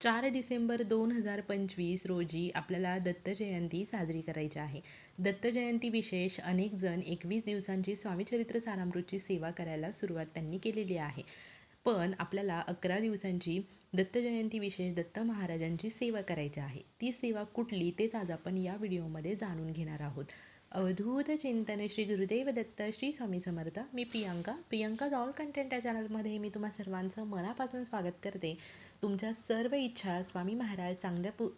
चार डिसेंबर दोन हजार पंचवीस रोजी आपल्याला दत्त जयंती साजरी करायची आहे. दत्त जयंती विशेष अनेक जण एकवीस दिवसांची स्वामीचरित्र सारामृतची सेवा करायला सुरुवात त्यांनी केलेली आहे. पण आपल्याला अकरा दिवसांची दत्त जयंती विशेष दत्त महाराजांची सेवा करायची आहे. ती सेवा कुठली तेच आज आपण या व्हिडिओमध्ये जाणून घेणार आहोत. अवधूत चिंतन श्री गुरुदेव दत्त श्री स्वामी समर्थ. मी प्रियंका. प्रियंका ऑल कंटेंट या चॅनलमध्ये मी तुम्हा सर्वांचं मनापासून स्वागत करते. तुमच्या सर्व इच्छा स्वामी महाराज चांगल्या पू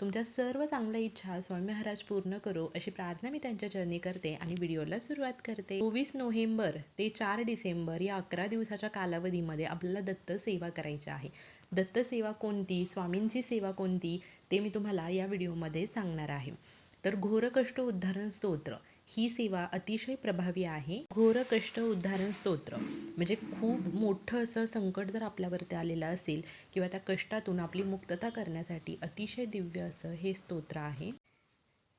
तुमच्या सर्व चांगल्या इच्छा स्वामी महाराज पूर्ण करो अशी प्रार्थना मी त्यांच्या चरणी करते आणि व्हिडिओला सुरुवात करते. चोवीस नोव्हेंबर ते चार डिसेंबर या अकरा दिवसाच्या कालावधीमध्ये आपल्याला दत्त सेवा करायची आहे. दत्त सेवा कोणती? स्वामींची सेवा कोणती? ते मी तुम्हाला या व्हिडिओमध्ये सांगणार आहे. तर घोर कष्ट उद्धारण स्तोत्र. ही सेवा अतिशय प्रभावी आहे. घोर कष्ट उद्धारण स्तोत्र. म्हणजे खूप मोठं असं संकट जर आपल्यावरती आलेलं असेल किंवा त्या कष्टातून आपली मुक्तता करण्यासाठी अतिशय दिव्य असं हे स्तोत्र आहे.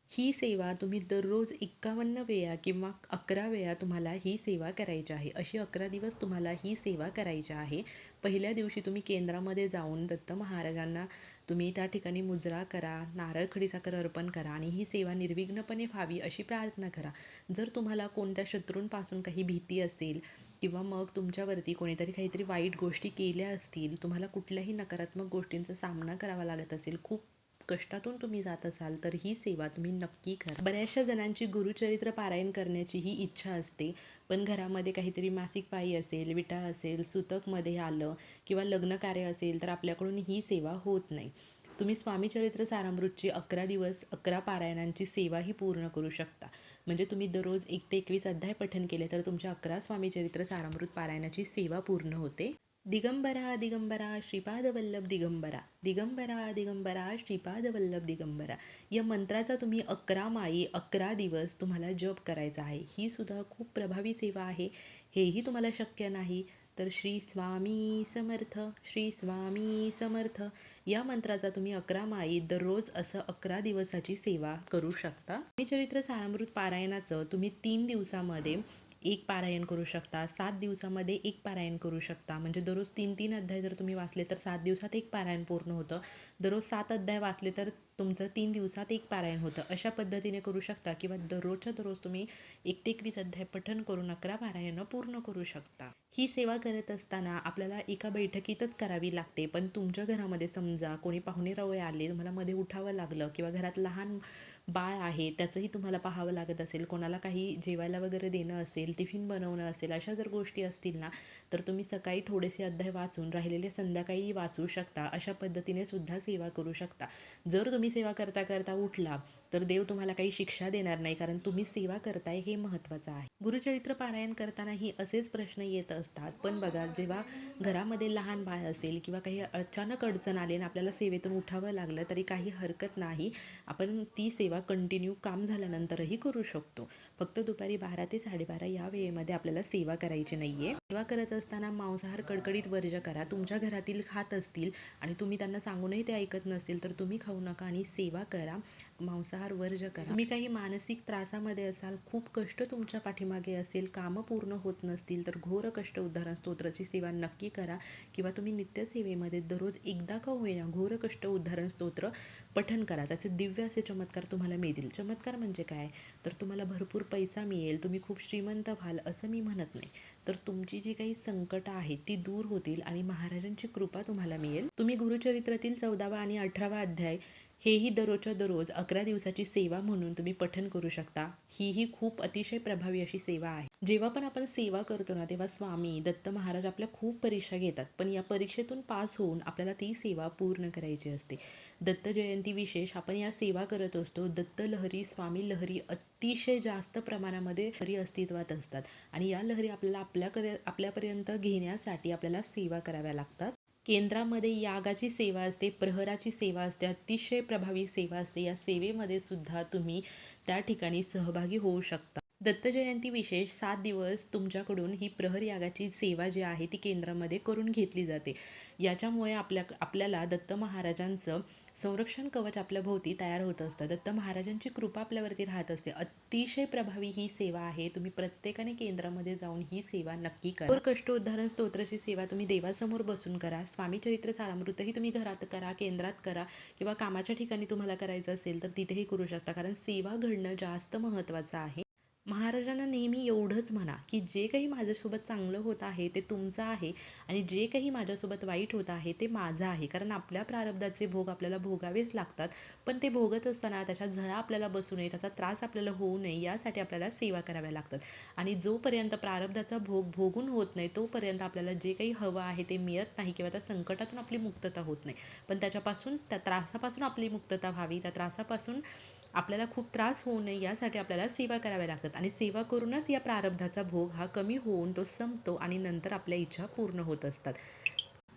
ही सेवा तुम्ही दररोज एक्कावन्न वेळा किंवा अकरा वेळा तुम्हाला ही सेवा करायची आहे. अशी अकरा दिवस तुम्हाला ही सेवा करायची आहे. पहिल्या दिवशी तुम्ही केंद्रामध्ये जाऊन दत्त महाराजांना तुम्ही त्या ठिकाणी मुजरा करा नारळ खडीसाखर अर्पण करा आणि ही सेवा निर्विघ्नपणे व्हावी अशी प्रार्थना करा. जर तुम्हाला कोणत्या शत्रूंपासून काही भीती असेल किंवा मग तुमच्यावरती कोणीतरी काहीतरी वाईट गोष्टी केल्या असतील तुम्हाला कुठल्याही नकारात्मक गोष्टींचा सामना करावा लागत असेल खूप कष्टातून तुम्ही जात असाल तर ही सेवा तुम्ही नक्की करा. बऱ्याचशा जणांची गुरुचरित्र पारायण करण्याची ही इच्छा असते पण घरामध्ये काहीतरी मासिक पाळी असेल विटा असेल सुतकमध्ये आलं किंवा लग्न कार्य असेल तर आपल्याकडून ही सेवा होत नाही. तुम्ही स्वामीचरित्र सारामृतची अकरा दिवस अकरा पारायणांची सेवाही पूर्ण करू शकता. म्हणजे तुम्ही दररोज एक ते एकवीस अध्याय पठन केले तर तुमच्या अकरा स्वामीचरित्र सारामृत पारायणाची सेवा पूर्ण होते. दिगंबरा दिगंबरा श्रीपाद वल्लभ दिगंबरा. दिगंबरा दिगंबरा श्रीपाद वल्लभ दिगंबरा. या मंत्राचा तुम्ही अकरा माई अकरा दिवस तुम्हाला जप करायचा आहे. ही सुद्धा खूप प्रभावी सेवा आहे. हेही तुम्हाला शक्य नाही. तर श्री स्वामी समर्थ श्री स्वामी समर्थ. या मंत्राचा तुम्ही अकरा माई दररोज असं अकरा दिवसाची सेवा करू शकता. मी चरित्र सारामृत पारायणाचं तुम्ही तीन दिवसामध्ये एक पारायण करू शकता सात दिवसामध्ये एक पारायण करू शकता. म्हणजे दररोज तीन तीन अध्याय जर तुम्ही वाचले तर सात दिवसात एक पारायण पूर्ण होतं. दररोज सात अध्याय वाचले तर तुमचं तीन दिवसात एक पारायण होतं. अशा पद्धतीने करू शकता किंवा दररोजच्या दररोज तुम्ही एक ते एकवीस अध्याय पठण करून अकरा पारायणं पूर्ण करू शकता. ही सेवा करत असताना आपल्याला एका बैठकीतच करावी लागते. पण तुमच्या घरामध्ये समजा कोणी पाहुणे रवळे आले तुम्हाला मध्ये उठावं लागलं किंवा घरात लहान बाळ आहे त्याचंही तुम्हाला पाहावं लागत असेल. कोणाला काही जेवायला वगैरे देणं असेल टिफिन बनवणं असेल अशा जर गोष्टी असतील ना तर तुम्ही सकाळी थोडेसे अध्याय वाचून राहिलेले संध्याकाळी वाचू शकता. अशा पद्धतीने सुद्धा सेवा करू शकता. जर तुम्ही सेवा करता करता उठला तर देव तुम्हाला काही शिक्षा देणार नाही कारण तुम्ही सेवा करताय हे महत्वाचं आहे. गुरुचरित्र पारायण करतानाही असेच प्रश्न येत असतात. पण बघा जेव्हा घरामध्ये लहान बाळ असेल किंवा काही अचानक अडचण आली आणि आपल्याला सेवेतून उठावं लागलं तरी काही हरकत नाही. आपण ती सेवा कंटिन्यू काम झाल्यानंतरही करू शकतो. फक्त दुपारी बारा ते साडेबारा या वेळेमध्ये आपल्याला सेवा करायची नाहीये. सेवा करत असताना मांसाहार कडकडीत वर्ज करा. तुमच्या घरातील खात असतील आणि तुम्ही त्यांना सांगूनही ते ऐकत नसतील तर तुम्ही खाऊ नका आणि सेवा करा. मांसाहार स्वतःवर वर्ज करा. तुम्ही काही मानसिक त्रासामध्ये असाल खूप कष्ट तुमच्या पाठीमागे असेल कामं पूर्ण होत नसतील तर घोर कष्ट उद्धारण स्तोत्राची सेवा नक्की करा. किंवा तुम्ही नित्यसेवेमध्ये दररोज एकदा का होईना घोर कष्ट उद्धारण स्तोत्र पठन करा. त्याचे दिव्य असे चमत्कार तुम्हाला मिळतील. चमत्कार म्हणजे काय? तर तुम्हाला भरपूर पैसा मिळेल तुम्ही खूप श्रीमंत व्हाल असं मी म्हणत नाही. तर तुमची जी काही संकट आहेत ती दूर होतील आणि महाराजांची कृपा तुम्हाला मिळेल. तुम्ही गुरुचरित्रातील चौदावा आणि अठरावा अध्याय हेही दररोजच्या दररोज अकरा दिवसाची सेवा म्हणून तुम्ही पठन करू शकता. ही ही खूप अतिशय प्रभावी अशी सेवा आहे. जेव्हा पण आपण सेवा करतो ना तेव्हा स्वामी दत्त महाराज आपल्या खूप परीक्षा घेतात. पण या परीक्षेतून पास होऊन आपल्याला ती सेवा पूर्ण करायची असते. दत्त जयंती विशेष आपण या सेवा करत असतो. दत्त लहरी स्वामी लहरी अतिशय जास्त प्रमाणामध्ये लहरी अस्तित्वात असतात. आणि या लहरी आपल्याला आपल्याकडे आपल्यापर्यंत घेण्यासाठी आपल्याला सेवा कराव्या लागतात. केंद्रामध्ये यागाची सेवा असते प्रहराची सेवा असते अतिशय प्रभावी सेवा असते. या सेवेमध्ये सुद्धा तुम्ही त्या ठिकाणी सहभागी होऊ शकता. दत्त जयंती विशेष सात दिवस तुमच्याकडून ही प्रहर यागाची सेवा जी आहे ती केंद्रामध्ये करून घेतली जाते. याच्यामुळे आपल्या आपल्याला दत्त महाराजांचं संरक्षण कवच आपल्या भोवती तयार होत असतं. दत्त महाराजांची कृपा आपल्यावरती राहत असते. अतिशय प्रभावी ही सेवा आहे. तुम्ही प्रत्येकाने केंद्रामध्ये जाऊन ही सेवा नक्की करा. और कष्ट उद्धारण स्तोत्राची सेवा तुम्ही देवासमोर बसून करा. स्वामी चरित्र सारामृतही तुम्ही घरात करा केंद्रात करा किंवा कामाच्या ठिकाणी तुम्हाला करायचं असेल तर तिथेही करू शकता. कारण सेवा घडणं जास्त महत्त्वाचं आहे. महाराजांना नेहमी एवढंच म्हणा की जे काही माझ्यासोबत चांगलं होत आहे ते तुमचं आहे आणि जे काही माझ्यासोबत वाईट होत आहे ते माझं आहे. कारण आपल्या प्रारब्धाचे भोग आपल्याला भोगावेच लागतात पण ते भोगत असताना त्याच्या झळा आपल्याला बसू नये त्याचा त्रास आपल्याला होऊ नये यासाठी आपल्याला सेवा कराव्या लागतात. आणि जोपर्यंत प्रारब्धाचा भोग भोगून होत नाही तोपर्यंत आपल्याला जे काही हवं आहे ते मिळत नाही किंवा त्या संकटातून आपली मुक्तता होत नाही. पण त्याच्यापासून त्या त्रासापासून आपली मुक्तता व्हावी त्या त्रासापासून आपल्याला खूप त्रास होऊ नये यासाठी आपल्याला सेवा कराव्या लागतात. आणि सेवा करूनच या प्रारब्धाचा भोग हा कमी होऊन तो संपतो आणि नंतर आपल्या इच्छा पूर्ण होत असतात.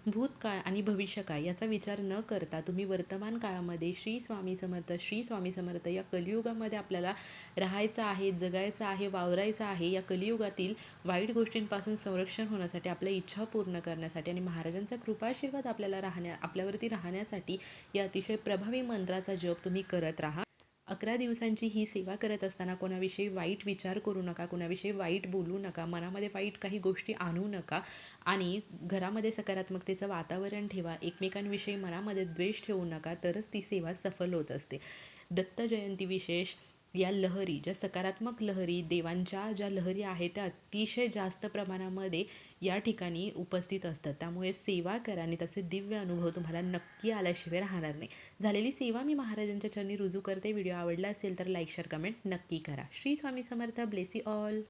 भूतकाळ आणि भविष्यकाळ याचा विचार न करता तुम्ही वर्तमान काळामध्ये श्री स्वामी समर्थ श्री स्वामी समर्थ या कलियुगामध्ये आपल्याला राहायचं आहे जगायचं आहे वावरायचं आहे या कलियुगातील वाईट गोष्टींपासून संरक्षण होण्यासाठी आपल्या इच्छा पूर्ण करण्यासाठी आणि महाराजांचा कृपाशीर्वाद आपल्याला राहण्या आपल्यावरती राहण्यासाठी या अतिशय प्रभावी मंत्राचा जप तुम्ही करत राहा. अकरा दिवसांची ही सेवा करत असताना कोणाविषयी वाईट विचार करू नका कोणाविषयी वाईट बोलू नका मनामध्ये वाईट काही गोष्टी आणू नका आणि घरामध्ये सकारात्मकतेचं वातावरण ठेवा एकमेकांविषयी मनामध्ये द्वेष ठेवू नका तरच ती सेवा सफल होत असते. दत्त जयंती विशेष या लहरी ज्या सकारात्मक लहरी देवांच्या ज्या लहरी आहेत त्या अतिशय जास्त प्रमाणामध्ये या ठिकाणी उपस्थित असतात. त्यामुळे सेवा करा आणि त्याचे दिव्य अनुभव तुम्हाला नक्की आल्याशिवाय राहणार नाही. झालेली सेवा मी महाराजांच्या चरणी रुजू करते. व्हिडिओ आवडला असेल तर लाईक शेअर कमेंट नक्की करा. श्री स्वामी समर्थ. Bless all